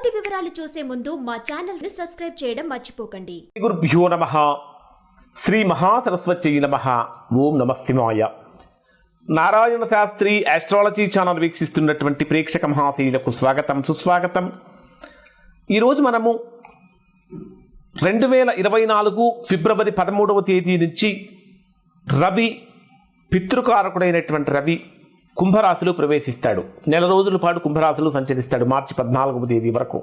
పూర్తి వివరాలు చూసే ముందు మా ఛానల్ని సబ్స్క్రైబ్ చేయడం మర్చిపోకండి. గురుభ్యో నమ. శ్రీ మహాసరస్వతి నమ. ఓం నమ శివాయ. నారాయణ శాస్త్రి ఆస్ట్రాలజీ ఛానల్ వీక్షిస్తున్నటువంటి ప్రేక్షక మహాశీలకు స్వాగతం సుస్వాగతం. ఈరోజు మనము రెండు వేల ఇరవై నాలుగు ఫిబ్రవరి పదమూడవ తేదీ నుంచి రవి పితృకారకుడైనటువంటి రవి కుంభరాశిలో ప్రవేశిస్తాడు. నెల రోజుల పాటు కుంభరాశిలో సంచరిస్తాడు. మార్చి పద్నాలుగవ తేదీ వరకు.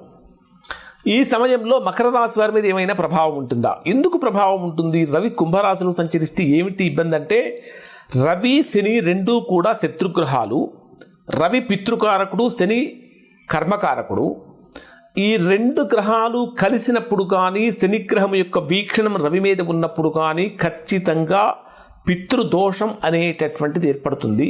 ఈ సమయంలో మకర రాశి వారి మీద ఏమైనా ప్రభావం ఉంటుందా? ఎందుకు ప్రభావం ఉంటుంది? రవి కుంభరాశిలో సంచరిస్తే ఏమిటి ఇబ్బంది అంటే రవి శని రెండూ కూడా శత్రుగ్రహాలు. రవి పితృకారకుడు శని కర్మకారకుడు. ఈ రెండు గ్రహాలు కలిసినప్పుడు కానీ శనిగ్రహం యొక్క వీక్షణం రవి మీద ఉన్నప్పుడు కానీ ఖచ్చితంగా పితృదోషం అనేటటువంటిది ఏర్పడుతుంది.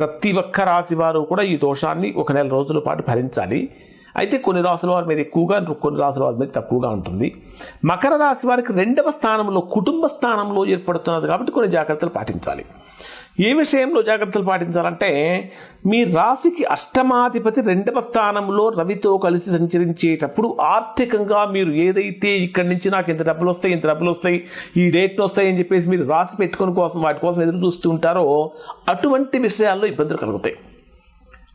ప్రతి ఒక్క రాశి వారు కూడా ఈ దోషాన్ని ఒక నెల రోజుల పాటు భరించాలి. అయితే కొన్ని రాసుల వారి మీద ఎక్కువగా కొన్ని రాసుల వారి మీద తక్కువగా ఉంటుంది. మకర రాశి వారికి రెండవ స్థానంలో కుటుంబ స్థానంలో ఏర్పడుతున్నది కాబట్టి కొన్ని జాగ్రత్తలు పాటించాలి. ఏ విషయంలో జాగ్రత్తలు పాటించాలంటే మీ రాశికి అష్టమాధిపతి రెండవ స్థానంలో రవితో కలిసి సంచరించేటప్పుడు ఆర్థికంగా మీరు ఏదైతే ఇక్కడి నుంచి నాకు ఇంత డబ్బులు వస్తాయి ఇంత డబ్బులు వస్తాయి ఈ డేట్లు వస్తాయి అని చెప్పేసి మీరు రాసి పెట్టుకుని కోసం వాటి కోసం ఎదురు చూస్తుంటారో అటువంటి విషయాల్లో ఇబ్బందులు కలుగుతాయి.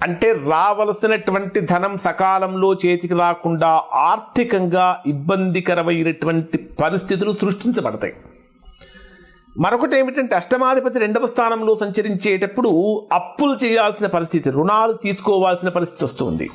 అంటే రావలసినటువంటి ధనం సకాలంలో చేతికి రాకుండా ఆర్థికంగా ఇబ్బందికరమైనటువంటి పరిస్థితులు సృష్టించబడతాయి. మరొకటి ఏమిటంటే అష్టమాధిపతి రెండవ స్థానంలో సంచరించేటప్పుడు అప్పులు చేయాల్సిన పరిస్థితి రుణాలు తీసుకోవాల్సిన పరిస్థితి వస్తుంది.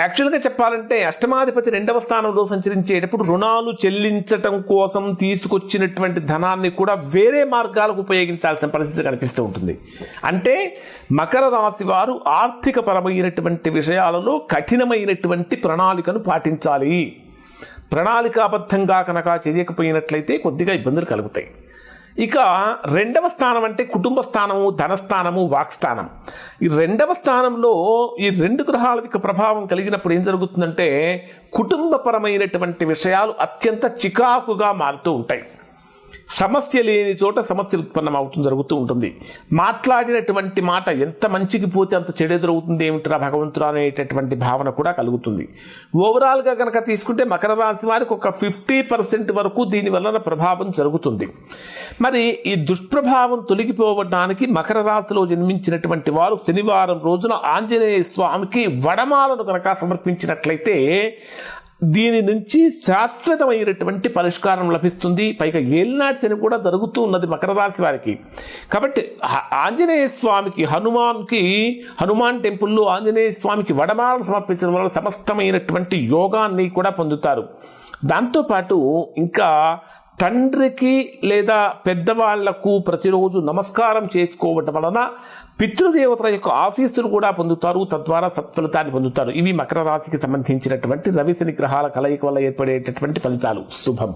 యాక్చువల్గా చెప్పాలంటే అష్టమాధిపతి రెండవ స్థానంలో సంచరించేటప్పుడు రుణాలు చెల్లించటం కోసం తీసుకొచ్చినటువంటి ధనాన్ని కూడా వేరే మార్గాలకు ఉపయోగించాల్సిన పరిస్థితి కనిపిస్తూ ఉంటుంది. అంటే మకర రాశి వారు ఆర్థిక పరమైనటువంటి విషయాలలో కఠినమైనటువంటి ప్రణాళికను పాటించాలి. ప్రణాళికాబద్ధంగా కనుక చేయకపోయినట్లయితే కొద్దిగా ఇబ్బందులు కలుగుతాయి. ఇక రెండవ స్థానం అంటే కుటుంబ స్థానము ధనస్థానము వాక్స్థానం ఈ రెండవ స్థానంలో ఈ రెండు గ్రహాల యొక్క ప్రభావం కలిగినప్పుడు ఏం జరుగుతుందంటే కుటుంబపరమైనటువంటి విషయాలు అత్యంత చికాకుగా మారుతూ ఉంటాయి. సమస్య లేని చోట సమస్యలు ఉత్పన్నం అవుతూ జరుగుతూ ఉంటుంది. మాట్లాడినటువంటి మాట ఎంత మంచికి పోతే అంత చెడెదురవుతుంది ఏమిట్రా భగవంతుడు అనేటటువంటి భావన కూడా కలుగుతుంది. ఓవరాల్గా కనుక తీసుకుంటే మకర రాశి వారికి ఒక ఫిఫ్టీ పర్సెంట్ వరకు దీని వలన ప్రభావం జరుగుతుంది. మరి ఈ దుష్ప్రభావం తొలగిపోవడానికి మకర రాశిలో జన్మించినటువంటి వారు శనివారం రోజున ఆంజనేయ స్వామికి వడమాలను కనుక సమర్పించినట్లయితే దీని నుంచి శాశ్వతమైనటువంటి పరిష్కారం లభిస్తుంది. పైగా ఏలినాటి శని కూడా జరుగుతూ ఉన్నది మకర రాశి వారికి. కాబట్టి ఆంజనేయ స్వామికి హనుమాన్కి హనుమాన్ టెంపుల్లో ఆంజనేయ స్వామికి వడమాలను సమర్పించడం వల్ల సమస్తమైనటువంటి యోగాన్ని కూడా పొందుతారు. దాంతోపాటు ఇంకా తండ్రికి లేదా పెద్దవాళ్ళకు ప్రతిరోజు నమస్కారం చేసుకోవటం వలన పితృదేవతల యొక్క ఆశీస్సులు కూడా పొందుతారు. తద్వారా సత్ఫలితాన్ని పొందుతారు. ఇవి మకర రాశికి సంబంధించినటువంటి రవి శని గ్రహాల కలయిక వల్ల ఏర్పడేటటువంటి ఫలితాలు. శుభం.